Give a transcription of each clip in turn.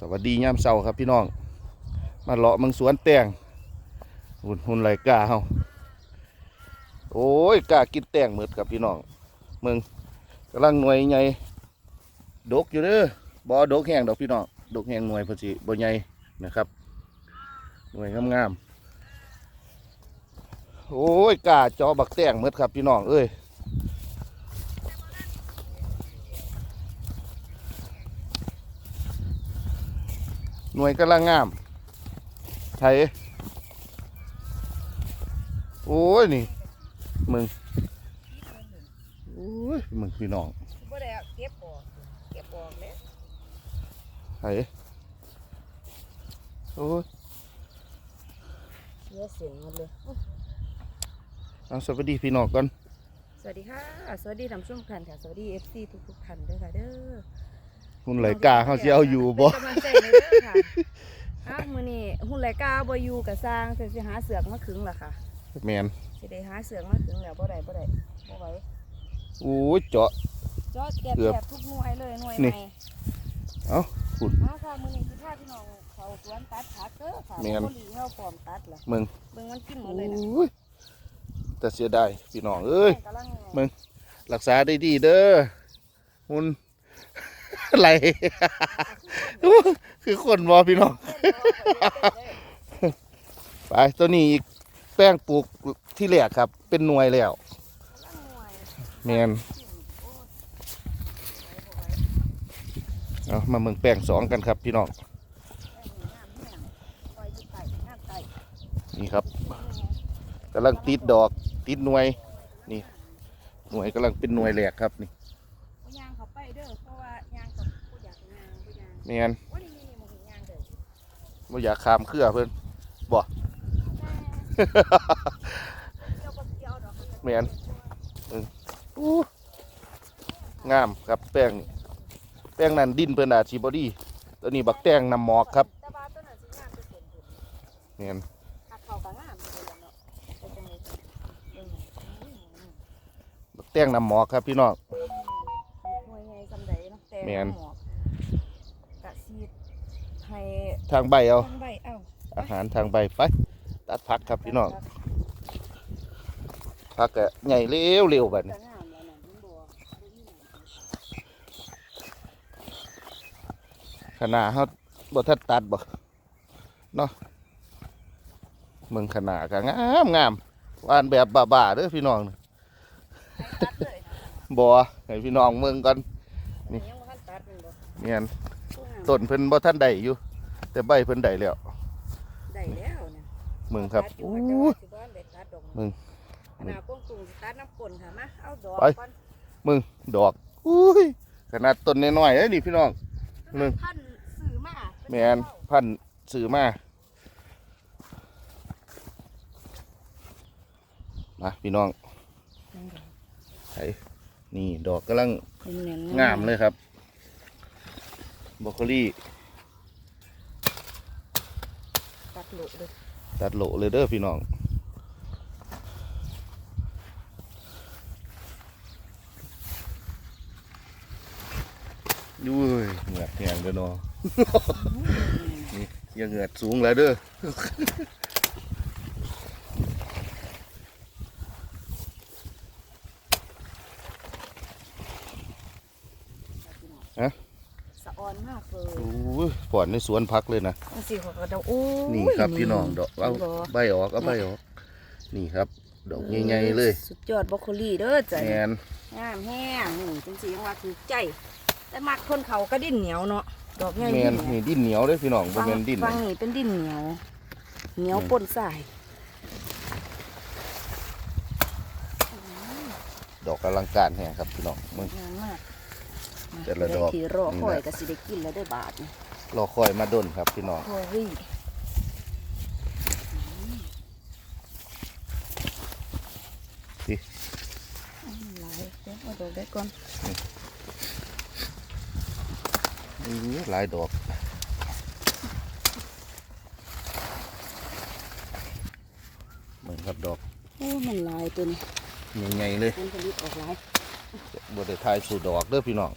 สวัสดียามเช้าครับพี่น้อง มาเลาะมืองสวนแตงหุ่นหุ่นไรกล้าเฮาโอ้ยกากินแตงหมืดครับพี่น้องมืองกำลังหน่วยใหญ่ดกอยู่เด้อบ่ดกแห้งดอกพี่น้องดกแห้งหน่วยพอสิบ่ใหญ่นะครับหน่วยงามๆโอ้ยกาจอบักแตงหมืดครับพี่น้องเอ้ย หน่วยกำลังงามไทยโอ้ยนี่ มึงโอ้ยมึงพี่น้องบ่ได้เอาเก็บออกเก็บออกแล้วไทยโอ้ยเสียเสียงหมดเลยเอาสวัสดีพี่น้องก่อน สวัสดีค่ะ สวัสดีท่านผู้ชมทุกท่านค่ะ สวัสดี FC ทุกทุกๆท่านด้วยค่ะเด้อ หุ่นไหลกาเขาสิเอาอยู่บ่เป็นกำลังใจในเด้อค่ะอ้าวมื้อนี้หุ่นไหลกาบ่อยู่ก็สร้างแต่สิหาเสือกมาขึงล่ะค่ะ แมนสิได้หาเสือกมาขึงแล้วบ่ได้บ่ได้บ่ไหวโอ้ยเจาะ จอดแก็บเกือบแก็บทุกหน่วยเลยหน่วยนี่ใหม่เอ้าขุดอ้าวค่ะมื้อนี้คือพาพี่น้องเข้าสวนตัดผักเด้อค่ะแม่น บ่หลีเฮาพร้อมตัดล่ะมึงเบิ่งมันกินหมโอดเลยนะ้ยแต่เสียดายพี่น้องเอ้ยกำลัง มึง รักษาได้ดีเด้อหุ่น ไหลคือคนบอพี่น้อง ไปตัวนี้อีกแป้งปลูกที่แรกครับ เป็นหน่วยแล้วแมนเอามาเมืองแป้งสองกันครับพี่น้อง นี่ครับกำลังติดดอกติดหน่วย นี่หน่วยกำลังเป็นหน่วยแรกครับนี่ บ่ย่างเขาไปเด้อเพราะว่าย่างกับผู้อยากย่างผู้ย่างแมนว่านี่นี่มันย่างเด้อไม่อยากขามเครือเพิ่นเกี่ยวกับเกี่ยวดอกแมนเอิ่งอู้งามครับแป้งนี่แป้งนั้นดินเพิ่นอาชีบอดี้ตัวนี้บักแตงนำหมอกครับแต่ว่าตัวนั้นสิงามเปอร์เซ็นต์พุ่นแมนหักเขาก็งามอยู่แล้วเนาะเป็นจังได๋เบิ่งอืมบักแตงนำหมอกครับพี่น้องหน่วยใหญ่ซำใดเนาะแต่ แม่น หมอกกะซีด ให้ทางใบเอาทางใบเอ้าอาหารทางใบไปตัดผักครับพี่น้องผักก็ใหญ่เร็วเร็วแบบก็นี้งามแล้วน่ะมันบ่บ่มีหยังขนาดเขาบ่ทัดตัดบ่เนาะเมืองขนาดก็งามงามวานแบบบ้าๆเด้อพี่น้องตัดเลยนะบ่ให้พี่น้องเมืองก่อนนี่ยังบ่ทันตัดแม่นบ่เมียนผู้งาม ต้นเพิ่นบ่ทันได้อยู่ แต่ใบเพิ่นได้แล้วได้แล้วเนี่ยเมืองครับตัดอยู่อู้ ว่าจะว่าสิบ่ได้ตัดดอกมึงขนาดกงตุงสิตัดน้ำกลนค่ะมาเอาดอกไป ก่อนมึงดอกอุ้ยขนาดต้นน้อยๆเอ้ยนี่พี่น้อง มึงพันซื้อมาแมนพันธุ์ซื้อมามาพี่น้องไอ้นี่ดอกกำลังงามเลยครับ บรอกโคลี่ตัดโหลเลยตัดโหลเลยเด้อพี่น้องยุ้ยเหงือกแหงเด้อเนาะ นี่อยังเหงือกสูงแล้วเด้อ ฮะสะ ออนมากเลยโอ้ยปอดในสวนพักเลยนะมันสิเขาก็ดอกโอ้ยนี่ครับพี่น้องดอกเอาดอกใบออกเอาใบออกนี่ครับ ดอกใหญ่ๆเลย สุดยอดบรอกโคลีเด้อจ้ะแมนงามแห้งนี่จริงๆว่าถูกใจ แต่มักคนเขาก็ดิ้นเหนียวเนาะดอกใหญ่แมนดิ้นนี่ดินเหนียวเลยพี่น้องบ่ฟังแมนดินฟังนี่เป็นดิ้นเหนียว เหนียวอืมปนสายดอกอลังการแห่งครับพี่น้องมึงงามมาก แต่ละดอกที่รอคอยนี่นะก็สิได้กินแล้วได้บาทนี่รอคอยมาดนครับพี่น้องโอ้ยนี่หลายเดี๋ยวเอาดอกได้ก่อนอื้อหลายดอกเหมือนครับดอกโอ้มันหลายตัวนี้ใหญ่ๆเลยผลผลิตออกหลายบไดทายสู่ดอกเด้อพี่น้อง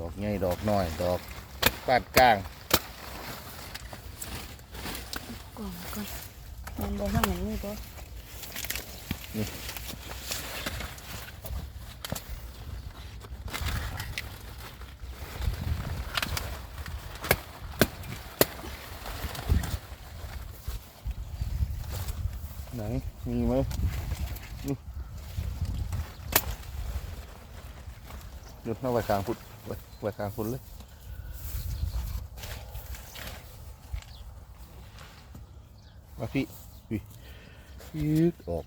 ดอก ใหญ่ดอกน้อย ดอกปานกลางก่อนก่อนมันบ่ทางไหนนี่บ่ไหนมีไหมนี่หยุดเอาไว้ข้างพุดไว้ ไว้ข้างพุดเลยมาพี่พี่ยืดออก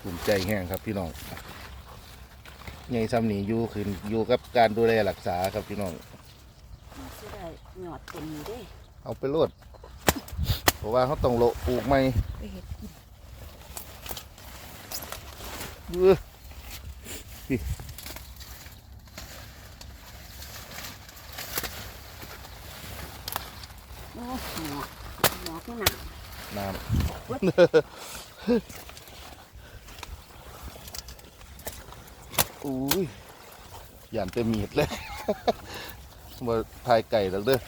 ภูมิใจแห้งครับพี่น้องใหญ่ซ้ำนี่อยู่ขึ้นอยู่กับการดูแลรักษาครับพี่น้องสิได้หยอดต้นนี้เด้เอาไปโลดเพราะว่าเขาต้องโละปลูกใหม่ไปเฮ็ดกิน เออ โอ้ หมอกหมอกนี่หนักน้ำอุ้ยหยันเต็มมีดเลยมาทายไก่แล้วเด้อ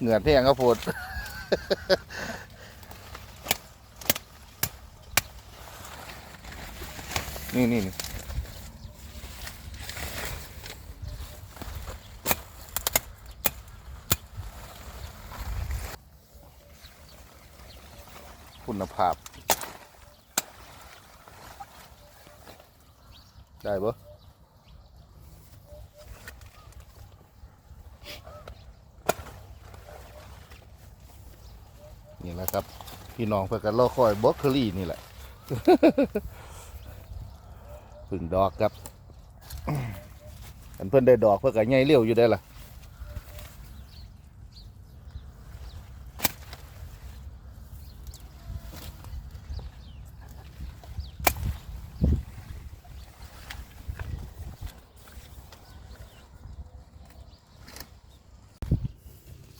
เหงื่อแห้งครับโพดนี่นี่นี่ คุณภาพ ได้ปะนี่แหละครับ พี่น้องเพื่อกันรอคอยบล็อกเคอรี่นี่แหละพึ่งดอกครับอันเพื่อนได้ดอกเพื่อกันใหญ่เลี้ยวอยู่ได้อล่ะ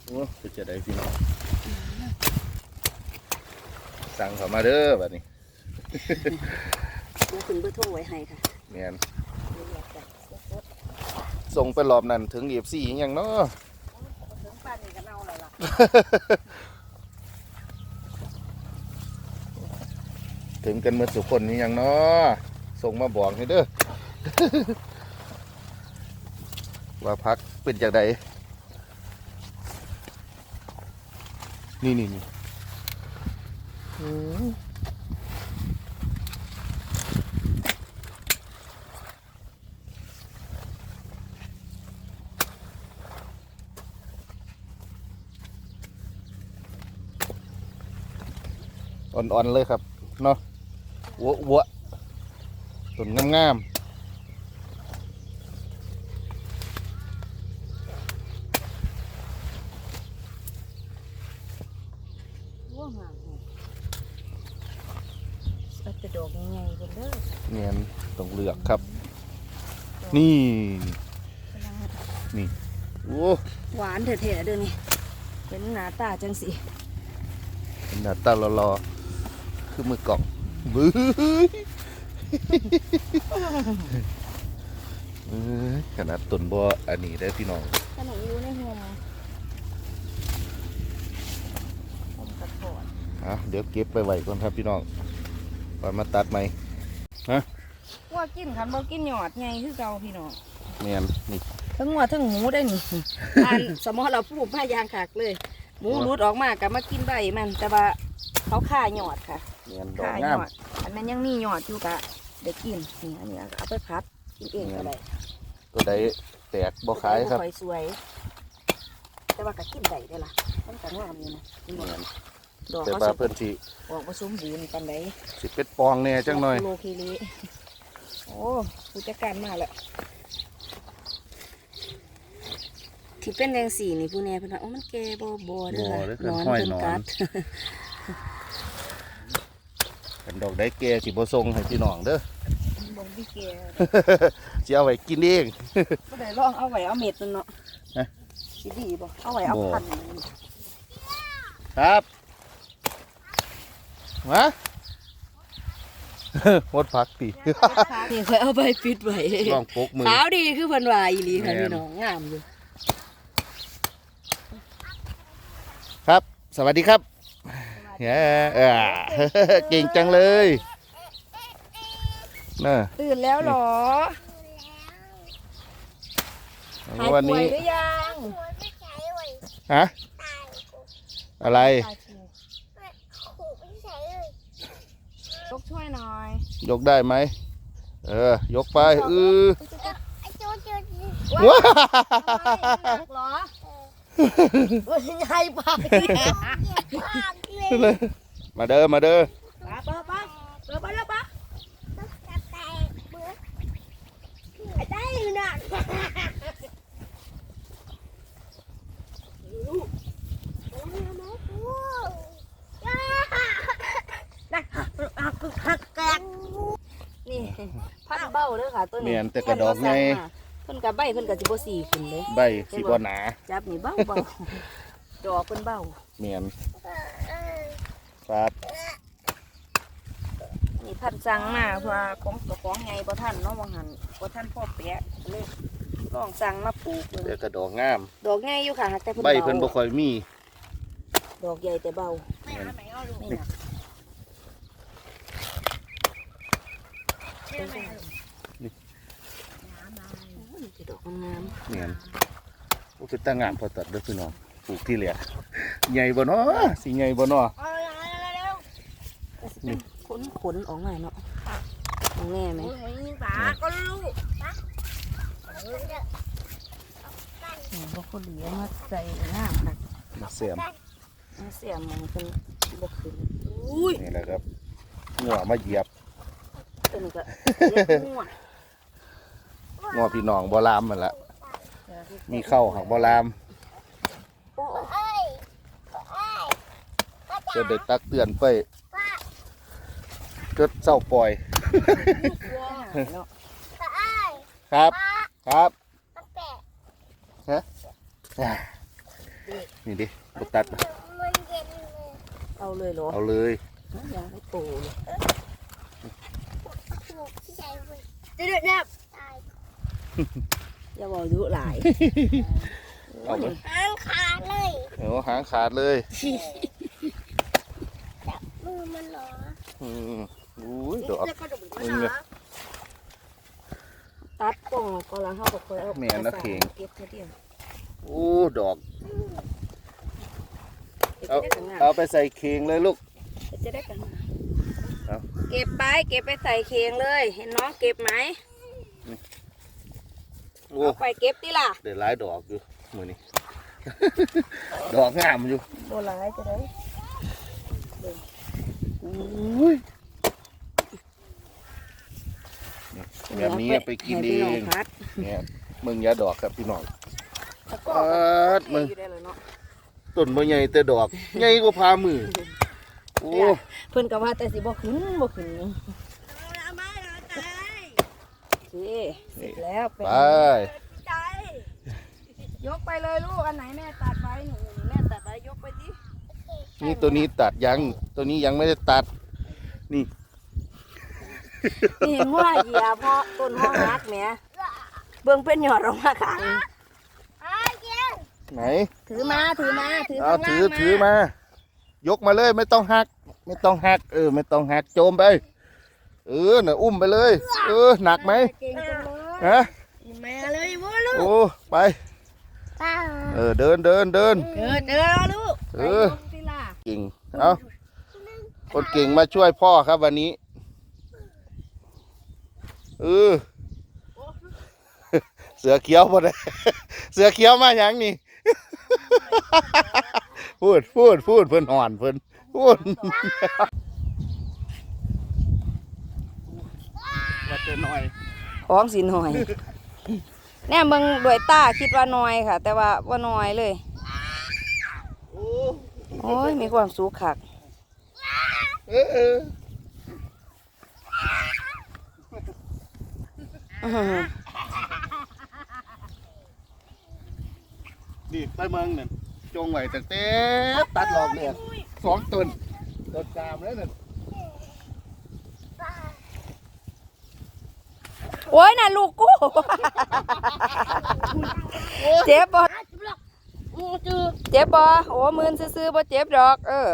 โอ้ไปจะได้พี่น้อง สั่งเขามาเด้อแบบนี้มาถึงเบอร์โทรไว้ให้ค่ะแม่นเดี๋ยวอยากจะสดส่งไปรอบนั้นถึงเอฟซียังเนาะๆถึงป่านนี้ก็เน่าแล้วล่ะถึงกันเมื่อสุคนนี้ยังเนาะส่งมาบอกให้เด้อว่าพักเป็นจากใดนี่นี่นี่ อ่อนๆเลยครับเนาะวัววัวต้นงามว้าวงามเลยเอาแต่ดอกใหญ่ๆกันเด้อ ๆเนียนต้องเลือกครับ นี่กำลังโอ้หวานแท้ๆเด้อนี่เป็นหน้าตาจังสิเป็นหน้าตาหล่อๆคือมือกล่องบื้อเอ้ยขนาดต้นบัวอันนี้ได้อพี่น้องขนมอยู่ในห่มห่มกระถอนอะเดี๋ยวเก็บไปไว้ก่อนครับพี่น้องก่อนมาตัดไหมว่า กินคันบ่กินหยอดไงคือเก่าพี่น้องเนียนนี่ทั้งหัวทั้งหมูได้นี่ อันสมอเราพูดผ้ายางขากเลย หมูรุดออกมากับมากินใบมันแต่ว่าเขาฆ่าหยอดค่ะเนียนดอกฆ่าหงายมอดอันนั้นยังมีหยอดอยู่กะเด็กกินนี่อันนี้เอาไปพัดกินเองก็ได้ตัวใดแตกบ่ขายครับบ่อยสวย แต่ว่าก็กินได้ได้อล่ะมันก็งามอยู่นะนี่เนียนดอกแต่เขาว่าสิเพื่อนสิออกผสมบูรณ์ปันใดสิเป็ดปองแน่จังหน่อย โลคิริ โอ้ผู้จัดการมาแล้วที่เป็นแดงสีนี่ผู้แน่เพิ่นว่าโอ้มันแก่บ่บ่เด้อบ่เด้อเพิ่นนอนห้อยเพิ่นนอน กัดเป็นดอกได้แก่สิบ่ส่งให้พี่น้องเด้อ บ่มีแก่สิเอาไว้กินเอง ก็ได้ลองเอาไว้เอาเม็ดนั่นเนาะฮะสิดีบ่เอาไว้เอาบ่ พันธุ์นั่นครับมา หมดพักตินี่ค่อยเอาใบปิดไว้ลองปกมือขาวดีคือเพิ่นว่าอีหลีค่ะแม่นพี่น้องงามอยู่ครับ สวัสดีครับแย่เออเก่งจังเลยน่ะตื่นแล้วเหรอหายวันป่วยนี้หรือยังฮะอะไร ยกช่วยหน่อ ยยกได้ไหมเออยกไปเออว้าว้าเหรอเอ้ยใหญ่ไปมาเด้อมาเด้อป้าป้าป้าเปิดไปแล้วป้าได้นะ นี่พันเบ้าเด้อ ค่ะตัวนี้เมียนแต่กระดอกไง เพิ่นกะใบเพิ่นกะสิบ่สีขึ้นเลย ใบสีบหนาจับนี่เบ้าเบ้าดอกเพิ่นเบ้าเมียนครับนี่พันสั่งมาเพราะว่าของตัวของไงบ่ทันเนาะบ่หันบ่ทันพ่อแปะเลยลองสั่งมาปลูกเดี๋เลยยวกระดอกงาม ดอกใหญ่อยู่ค่ะแต่เพิ่นใบเบาเพิ่นบ่ค่อยมีดอกใหญ่แต่เบาเมียนนี่นะโอ้ยแต่ดอก งามเมียนโอ้คือตั้งงามพอตัดเด้อพี่น้องปลูกที่เหลือใหญ่บ่เนาะสิใหญ่บ่เนาะก็สิเป็นขนขนๆออกมาเนาะมองแน่ไหมป๋าก็ลูกนี่บ่คนเหลียมาใส่งามค่ะมาเสียมมาเสียมองเพิ่นบ่ขึ้นอุ้ยนี่แหละครับหัวมาเหยียบตัวนี้ก็เรียกง่ว งงอพี่น้องบ่ลามมันละมีเข้าหักบ่ลามโอ้จะได้ตักเตือนไปเกิดเศร้าปล่อยเนาะครับครับอ่านี่ดิบ่ตัด เอาเลยเหรอ เอาเลยยังไม่โตเลยเด็ดเนี่ย อย่าบอกยุหลายเอาไปหางขาดเลยเอาหางขาดเลยมือมันเหรออืมอุ้ยดอกแล้วก็ดุมันมึงเหรเนี่ยอตัดป่องก็แล้วเขาก็เคยเอาแม่นนะไปใส่เข่งเก็บเท่าเดียวโอ้ดอกเก็บเอาจะได้กันงามเอาไปใส่เข่งเลยลูกเก็บจะได้กันงามเอาเก็บไปเก็บไปใส่เคียงเลย เห็นน้องเก็บไหม โอ้เอาไปเก็บติล่ะได้หลายดอกอยู่มือนี้ ดอกงามอยู่โบหลายจะได้อุ้ยแบบนี้เอาไปกินเอให้พี่งพัดเนี่ยมึงอยาดอกครับพี่น้องแล้วก็ปัดมึงอยู่ได้เลยเนาะต้นบ่ใหญ่แต่ดอก ใหญ่กว่าพามือ โอ้ เพิ่นก็ว่าแต่สิบ่ขึ้นบ่ขึ้น เอามาเราใจ โอ เคเสร็จแล้วเป็นไปใจยกไปเลยลูกอันไหนแม่ตัดไว้หนูแม่ตัดไว้ยกไปดินี่ตัวนี้ตัดยังตัวนี้ยังไม่ได้ตัด นี่ นี่เห็นว่าเหยียบเพราะต้นห้องฮักแหมเบิ่งเป็นหยอดออกมาข้างอ้าเจ๊ไหน ถือมาถือมาถือเอาข้างล่างถือถือมา ยกมาเลยไม่ต้องหัก ไม่ต้องหักเออไม่ต้องหักโจมไป เออน่ะอุ้มไปเลย เออหนักไหมเก่งจังเลยฮะแม่เลยวุ้ลูกโอ้ไปป้าเออเดินเดินเดินเดินเดินลูกเออไปลงสิล่ะเก่งเอาคนเก่งมาช่วยพ่อครับวันนี้เออเสือเขียวหมดเลยเสือเขียวมาอย่างนี่พูดพูดพูดเพิ่นห่อนเพิ่นพูด ว่าจะหน่อยของสิหน่อย แน่มึงด้วยตาคิดว่าน้อยค่ะ แต่ว่าว่าน้อยเลย โอ้โอ้ยมีความสุขคักเออเอออื้อหือนี่ไปเมืองนั่นจงไว้ตั้งแต่ตัดหลอกเนี่ยสองต้นต้นกามแล้วนั่น ป้า โอ้ยน่ะลูกกูเจ็บบ่มูจือเจ็บบ่โอ้มืนซื่อๆบ่เจ็บดอก เออ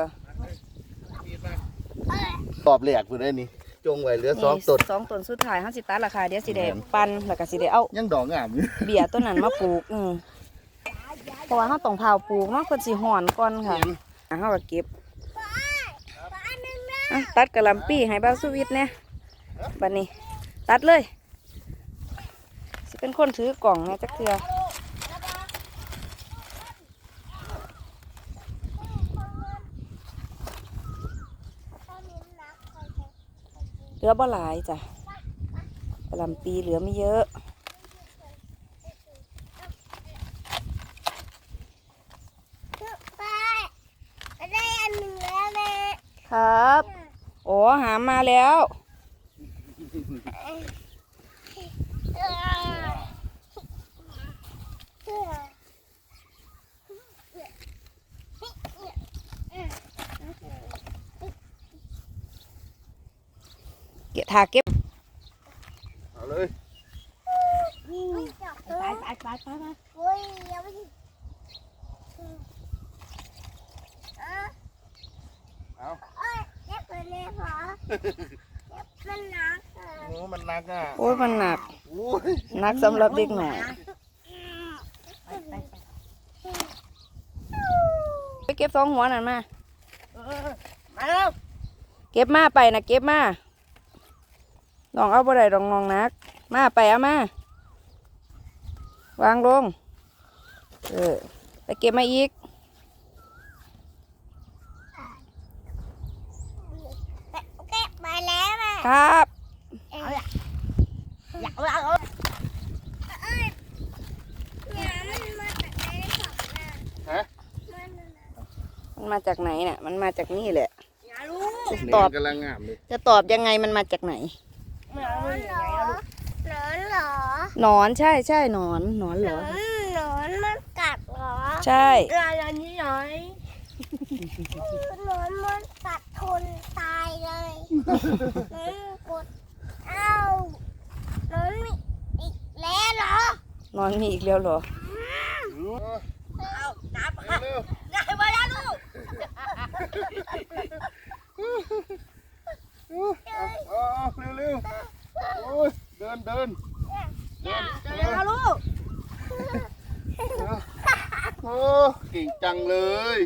ตอบแหลกพุ่นได้นี่จงไว้เหลือสองต้นสองต้นสุดท้ายเฮาสิตัดราคาเดี๋ยวสิได้ปั่นแล้วก็สิได้เอายังดอกงามอยู่เบียร์ต้นนั้นมาปลูกอือเพราะว่าเฮาต้องเผาปลูกเนาะเพิ่นสิห่อนก่อนค่ะอะเฮาก็เก็บอะตัดกะหล่ำปีให้เบาสุวิทย์แหน่บัดนี้ ตัดเลยสิ เป็นคนถือกล่องแหน่จักเทื่อเหลือบ่หลายจ้ะกะหล่ำปีเหลือไม่เยอะไปได้อันหนึ่งแล้วแม่ครับ โอ้หามาแล้ว เก็บทาเก็บเอาเลยไปไปไปไปไปโอ้ยยัง ไม่ถึงอะเอาเอ้ยเจ็บไปเลยเหรอเจ็บมันหนักอะโอ้มันหนักอะโอ้ยมันหนักโอ้ยหนักสำหรับเด็กหน่อยไปเก็บสองหัวนั่นมา มาแล้วเก็บมาไปนะเก็บมาลองเอาบ่ได้ลองลองนัก มาไปเอามา วางลง เออ ไปเก็บมาอีก เก็บมาแล้วแม่ครับ เอาละอยากเอาเอาเอ้ยเนี่ยมันมาจากไหนของน่ะ ฮะมันน่ะมันมาจากไหนเนี่ยมันมาจากนี่แหละอยากรู้ตอบ กำลังงามเลยจะตอบยังไงมันมาจากไหนหนอนเหรอหนอนเหรอหนอนใช่ใช่หนอนหนอนหเหนรออนหนอนมันกัดเหรอใช่อะไรนี่หน่อยหนอนมันกัดทนตายเลยหนอนกดเอ้าหนอนมีอีกแล้วเหรอ นอนมีอีกแล้วเหรอเอ้าน้ำเร็วนายมาแล้วลูกๆเอาเอาเร็วๆโอ้ยเดินเดินเดินเจอแล้วลูกโอ้เก่งจังเลย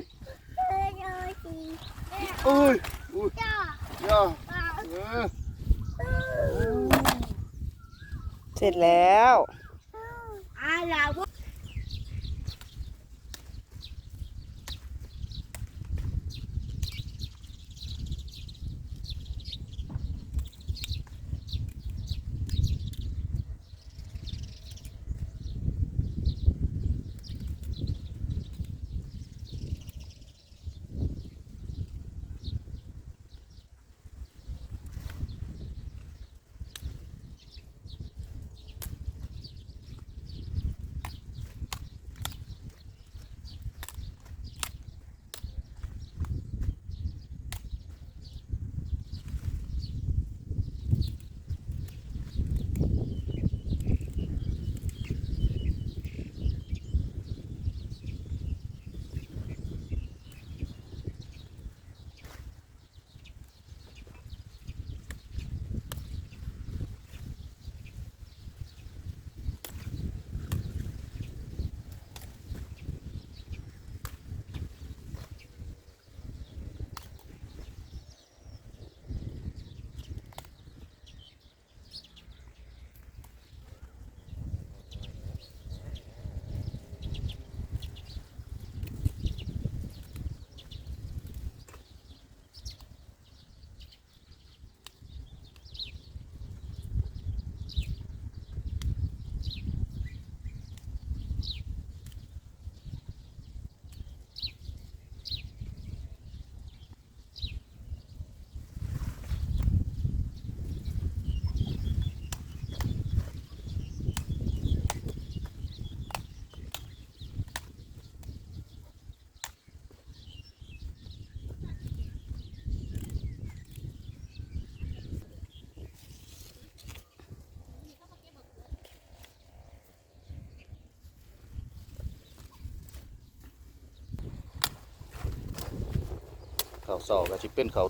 เขาเสาก็สิเป็นเขา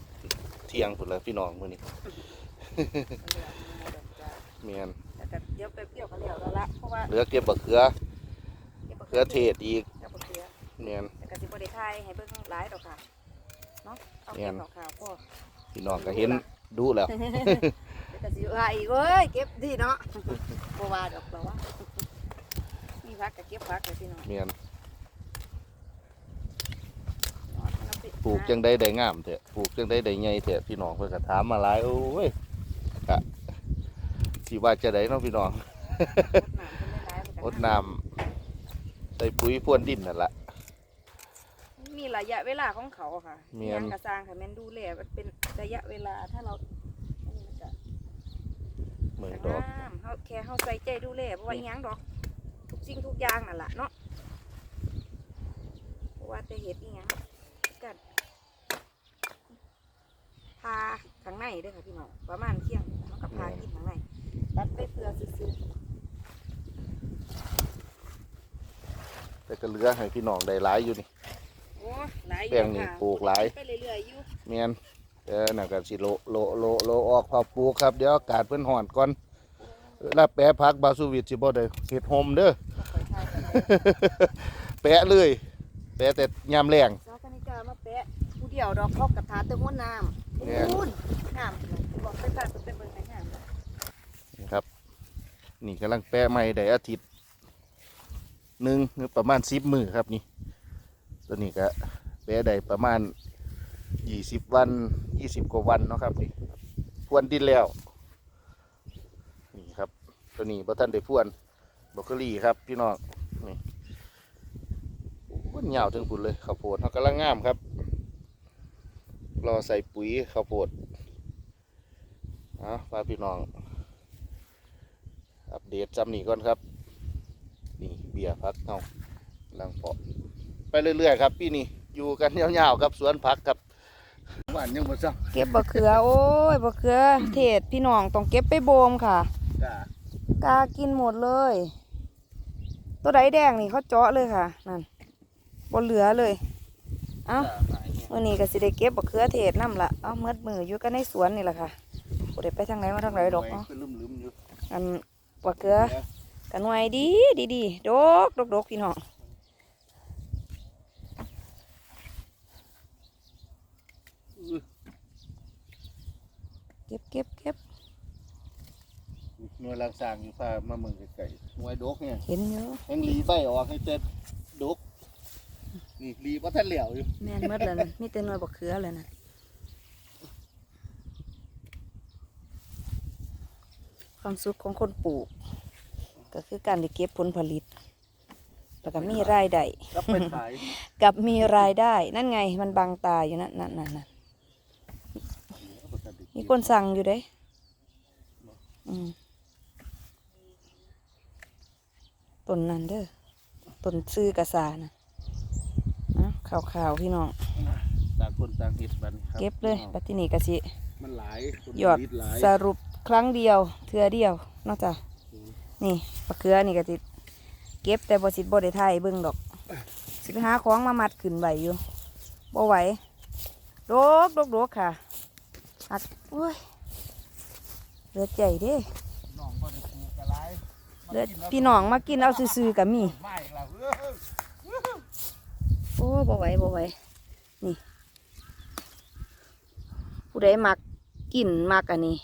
เที่ยงพุ่นละพี่น้องมื้อนี้ เมียนแต่ก็เดี๋ยวไปเปรี้ยวก็แล้วแล้วละเพราะว่าเหลือเก็บบักเขือเก็บมะเขือเทศอีกเก็บมะเขือเมียนแต่ก็สิบ่ได้ทายให้เบิ่งหลายดอกค่ะเนาะเอาแม่เก็บนดอกขาวพอพี่น้องก็เห็นดูแล้วแต่ก็สิว่าอีกเว้ยเก็บดีเนาะบ่ว่าดอกบ่ว่ามีพักก็เก็บพักเลยพี่น้องเมียน เอาไปปลูกจังได้ได้งามเถอะปลูกจังได้ได้ใหญ่เถอะพี่น้องเพิ่นก็ถามมาหลายโอ้ยกะสิว่าจะได้เนาะพี่น้องรดน้ำเพิ่นได้หลายเพิ่นก็รดน้ำใส่ปุ๋ยพรวนดินนั่นละมีระยะเวลาของเขาค่ะแม่นงานกระสร้างค่ะแม่นดูแลมันเป็นระยะเวลาถ้าเราอันนี้มันจะเหมือนจะดอกงามเฮาแค่เฮาใส่ใจดูแลเพราะว่าอีหยังดอก ทุกสิ่งทุกอย่างนั่นล่ะเนาะเพราะว่าแต่เฮ็ดอีหยังกัน พาข้างในเด้อค่ะพี่น้องประมาณเที่ยงเฮากับพากินข้างในตัดไปเพื่อซื้อแต่ก็เหลือให้พี่น้องได้หลายอยู่นี่ๆโอ้หลายอแป้ยู่งนี่ค่ะปลูกหลายไปเรื่อยๆอยู่เมียนเออน่ะก็สิโลโลโลโลออกพอปลูกครับเดี๋ยวอากาศเพิ่นฮ้อนก่อนแล้วแปะผักบาสูวิตสิบ่ได้เฮ็ดโฮมเด้อบ่ค่อยทายกันเลยแปะเลยแปะแต่ยามแรง เจ้าคณิกามาแปะผู้เดียวดอกเขากระถาแต่หัวน้ำ แม่นพูนน้ำบอกไปฝากไปเบิ่งในน้ำนี่ครับ นี่กำลังแปะใหม่ได้อาทิตย์หนึ่งหรือประมาณ10มื้อครับนี่ ตัวนี้ก็แปะได้ประมาณ20วัน20กว่าวันเนาะครับนี่พรวนดินแล้ว นี่ครับ ตัวนี้บ่ทันได้พรวนบรอกโคลีครับพี่น้องนี่โอ้ยยาวถึงพุ่นเลยข้าวโพดเขากำลังงามครับ รอใส่ปุ๋ยข้าวโพดอะฝากพี่น้อง อัปเดตจำนี่ก่อนครับ นี่เบียร์พักเฮากำลังเพาะไปเรื่อยๆครับพี่นี่อยู่กันยาวๆครับสวนผักครับหวานยังบ่ซ้เก็บบักเขือโอ้ยบักเขือเทศพี่น้องต้องเก็บไปโบมค่ะำกากากินหมดเลย ตัวใดแดงนี่เขาเจาะเลยค่ะนั่นบนเหลือเลย เอ้า วันนี้ก็สิได้เก็บบักเขือเทศน้ำละเอ้าเมื่อมืออยู่กันในสวนนี่แหละค่ะบ่ได้ไปทางไหนมาทางไหนดอกเนาะเป็นลืมๆอยู่อันบักเขือกันหน่วยดีดีดีดกดกดกพี่น้องเก็บเก็บเก็บหน่วยลังสร้างอยู่ฟ้ามาเมืองไกลๆหน่วยดกเนี่ย เห็นอยู่แหงหลีใบออกให้เต็ดดก นี่หลีบ่ทันเหลียวอยู่แม่นหมดแล้วนะมีแต่หน่วยบักเขือเลยนะความสุขของคนปลูก ก็คือการได้เก็บผลผลิตแล้วก็มีรายได้รับไปขายกับมีรายได้ นั่นไงมันบังตาอยู่นั่นนั่นนั่นนั่นมีคนสั่งอยู่เด้อืมต้นนั่นเด้อต้นซื้อกระสานะอะ ข่าวๆพี่น้องต่างคนต่างเฮ็ดบัดนครับเก็บเลยปัตตินี่กะสิมันหลายผลหยอดผลิตหลายสรุปครั้งเดียวเทือเดียวเนอกจากนี่ปลาเกลือนี่ก็สิเก็บแต่บ่สิบ่ได้ถ่ายเบิ่งดอกสิไปหาของมามัดขึ้นไหวอยู่บ่ไหวโดกโดกโดกค่ะหักโอ้ยเหลือใจเด้น้องบ่ได้ปลูกกะหลายเหลือพี่น้องมากินเอาซื่อๆก็มีไม้ล่ะเออ โอ้บ่ไหวบ่ไหวนี่ผู้ใดมักกินมักอันนี้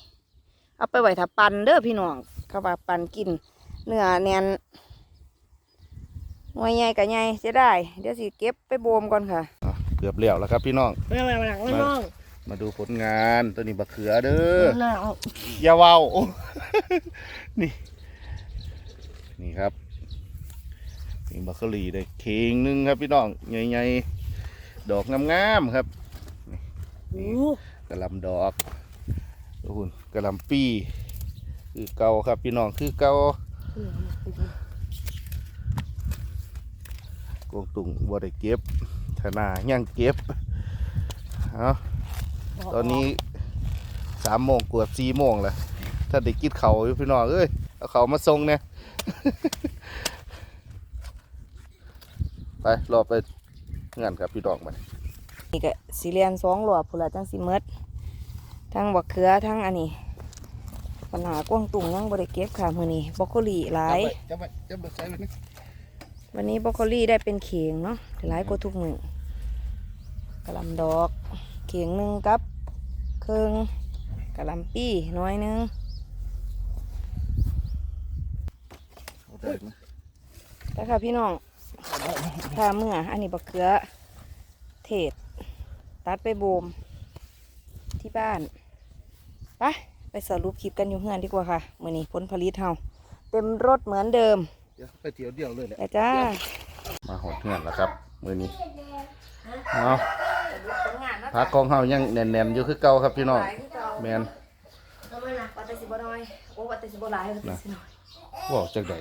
เอาไปไว้ถ้าปั่นเด้อพี่น้องเขาว่าปั่นกิน เนื้อแน่นหน่วยใหญ่กับใหญ่จะได้ เดี๋ยวสิเก็บไปโบมก่อนค่ะอะเกือบเหลียวแล้วครับพี่น้องไม่ไม่ไม่ไม่น้องมาดูผลงานตัวนี้บะเขือเด้อน้องอย่าเว้านี่ นี่ครับ นี่บัคเคอรี่ได้เข่งหนึงครับพี่น้องใหญ่ๆดอกงามๆครับโอ้กระหลำดอกดูหุ่นกระหลำปีคือเก่าครับพี่น้องคือเก่ากวงตุ่งบ่ได้เก็บธนายังเก็บเอาตอนนี้สามโมงกว่าสี่โมงแล้วถ้าได้กินเขาวอยู่พี่น้องเอ้ยเอาเขาวมาส่งเนี่ย ไปรอไปงานครับพี่น้องมานี่ก็สีเรียนสองหลวพูนละจังสีเมดทั้งบักเขือทั้งอันนี้ ปัญหากว้างตุ่งยังบริเก็บค่ะมือนี้บรอกโคลีหลายจับไปจับไปใส่ไว้นี่วันนี้บรอกโคลีได้เป็นเข่งเนาะหลายกว่าทุกมือกระหลำดอก เข่งหนึ่งกับเครื่องกระหลำปี้น้อยหนึงเอาได้ไหมแต่ค่ะพี่น้อง ถ้าเมื่อ อันนี้บักเขือ เทศ ตัดไปโบม ที่บ้านไปไปสรุปคลิปกันอยู่เฮือนดีกว่าค่ะมื่อนี้ผลผลิตเฮาเต็มรถเหมือนเดิมเดี๋ยวไปเที่ยวเดียวเลยแหละแต่จ้า มาหดเงินแล้วครับมือนี้เอาพักกองเฮายังแน่นๆอยู่คือเก่าครับพี่น้องแมนเอาไว้นะวัดแต่สิบน้อยโอ้วัดแต่สิบหลายวัดแต่สิน้อยบอกจักใด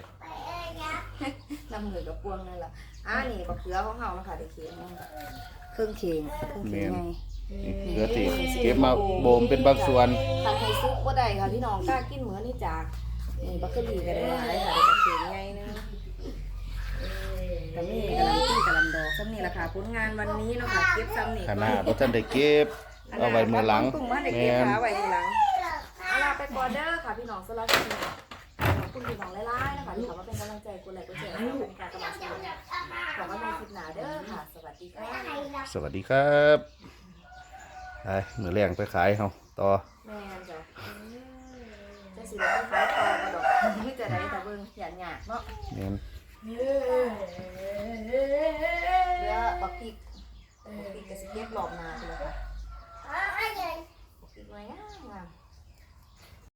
น้ำเหนือกับปวงนั่นแหละ อ่านี่บักเขือของเฮานะคะเด็กเขียนเครื่องเคียงเครื่องเคียงไงนี่เหลือที่เก็บมาโบมเป็นบางส่วนทางไฮซุปก็ได้ค่ะพี่น้องกล้ากินเหมือนนี่จ้านี่บักเกอรี่ก็ได้หลายค่ะเด็กเขียนไงนึงกับนี่กำลังตีกำลังดอกซ้ำนี่แหละค่ะผลงานวันนี้เนาะค่ะเก็บซ้ำนี่ขนาดบ่ทันได้เก็บเอาไว้มือหลังตุ่มมาได้แมเก็บนขาไว้มือหลังเอาล่ะไปก่อนเด้อค่ะพี่น้องสลับกันขอบ คุณพี่น้องหลายๆนะคะที่เข้ามาเป็นกำลังใจกูเลยกูเจอให้เป็นการกำลังใจขอว่าในคลิปหน้าเด้อค่ะ สวัสดีค่ะสวัสดีครับไปมือแรงไปขายเฮาต่อแม่นจ้ะจะสิได้ไปขายต่อมาดอกไม่จะได้แต่เบิ่งหยาดหยาดเนาะแมนเดี๋ยวบักพริกบักพริกก็สิเก็บรอบหน้าไปแล้วค่ะ